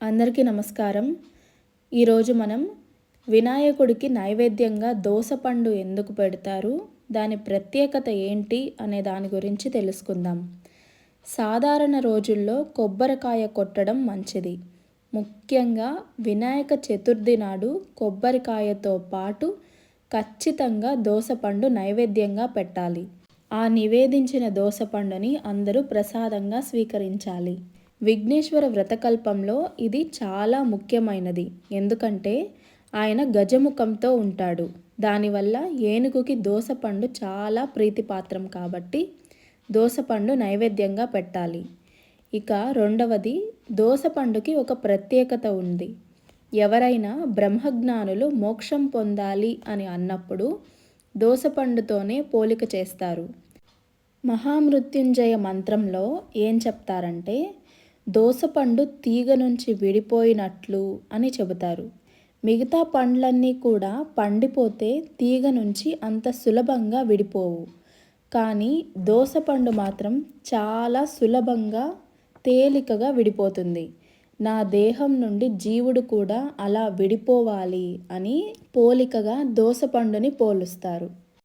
అందరికీ నమస్కారం. ఈరోజు మనం వినాయకుడికి నైవేద్యంగా దోసపండు ఎందుకు పెడతారు? దాని ప్రత్యేకత ఏంటి? అనే దాని గురించి తెలుసుకుందాం. సాధారణ రోజుల్లో కొబ్బరికాయ కొట్టడం మంచిది. ముఖ్యంగా వినాయక చతుర్థి నాడు కొబ్బరికాయతో పాటు ఖచ్చితంగా దోసపండు నైవేద్యంగా పెట్టాలి. ఆ నివేదించిన దోసపండుని అందరూ ప్రసాదంగా స్వీకరించాలి. విఘ్నేశ్వర వ్రతకల్పంలో ఇది చాలా ముఖ్యమైనది. ఎందుకంటే ఆయన గజముఖంతో ఉంటాడు. దానివల్ల ఏనుగుకి దోసపండు చాలా ప్రీతిపాత్రం కాబట్టి దోసపండు నైవేద్యంగా పెట్టాలి. ఇక రెండవది దోసపండుకి ఒక ప్రత్యేకత ఉంది. ఎవరైనా బ్రహ్మజ్ఞానులు మోక్షం పొందాలి అని అన్నప్పుడు దోసపండుతోనే పోలిక చేస్తారు. మహామృత్యుంజయ మంత్రంలో ఏం చెప్తారంటే దోసపండు తీగ నుంచి విడిపోయినట్లు అని చెబుతారు. మిగతా పండ్లన్నీ కూడా పండిపోతే తీగ నుంచి అంత సులభంగా విడిపోవు. కానీ దోసపండు మాత్రం చాలా సులభంగా తేలికగా విడిపోతుంది. నా దేహం నుండి జీవుడు కూడా అలా విడిపోవాలి అని పోలికగా దోసపండుని పోలుస్తారు.